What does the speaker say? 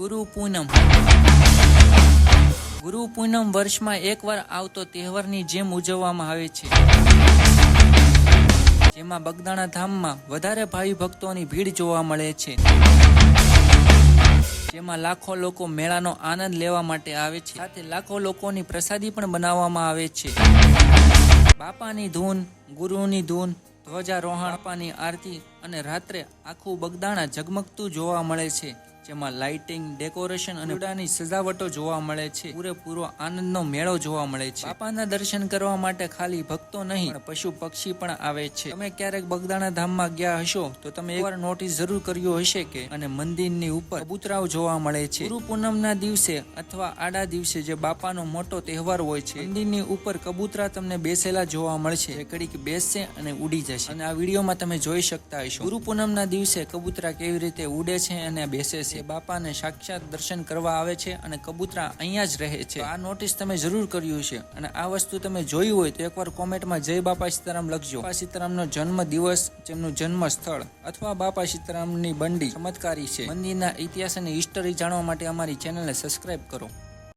ગુરુ પૂનમ. ગુરુ પૂનમ વર્ષમાં એકવાર આવતો તહેવારની જેમ ઉજવવામાં આવે છે. જેમાં બગદાણા ધામમાં વધારે ભાવિ ભક્તોની ભીડ જોવા મળે છે. જેમાં લાખો લોકો મેળાનો આનંદ લેવા માટે આવે છે. સાથે લાખો લોકોની પ્રસાદી પણ બનાવવામાં આવે છે. બાપાની ધૂન, ગુરુની ધૂન, ધ્વજારોહણ, બાપાની આરતી અને રાત્રે આખું બગદાણા ઝગમગતું જોવા મળે છે. જેમાં લાઇટિંગ ડેકોરેશન અને ઉડાની સજાવટો જોવા મળે છે. પૂરેપૂરો આનંદનો મેળો જોવા મળે છે. બાપાના દર્શન કરવા માટે ખાલી ભક્તો નહીં પશુ પક્ષી પણ આવે છે. તમે ક્યારેક બગદાણા ધામમાં ગયા હશો, તો તમે એકવાર નોટિસ જરૂર કર્યું હશે કે અને મંદિરની ઉપર કબૂતરાઓ જોવા મળે છે. ગુરુ પૂનમના દિવસે અથવા આડા દિવસે જે બાપાનો મોટો તહેવાર હોય છે, મંદિરની ઉપર કબૂતરા તમને બેસેલા જોવા મળશે. જે કડીક બેસશે અને ઉડી જશે. અને આ વિડીયોમાં તમે જોઈ શકતા હશો. ગુરુ પૂનમના દિવસે કબૂતરા કેવી રીતે ઉડે છે અને બેસે છે. બાપાને સાક્ષાત દર્શન કરવા આવે છે અને કબૂતરા અહીંયા જ રહે છે. આ નોટિસ તમે જરૂર કર્યું છે અને આ વસ્તુ તમે જોયું હોય તો એકવાર કોમેન્ટમાં જય બાપા સીતારામ લખજો. બાપા સીતારામનો જન્મ દિવસ, જેમનું જન્મ સ્થળ અથવા બાપા સીતારામની બંડી ચમત્કારી છે. મંદિરના ઇતિહાસ અને હિસ્ટરી જાણવા માટે અમારી ચેનલને સબસ્ક્રાઇબ કરો.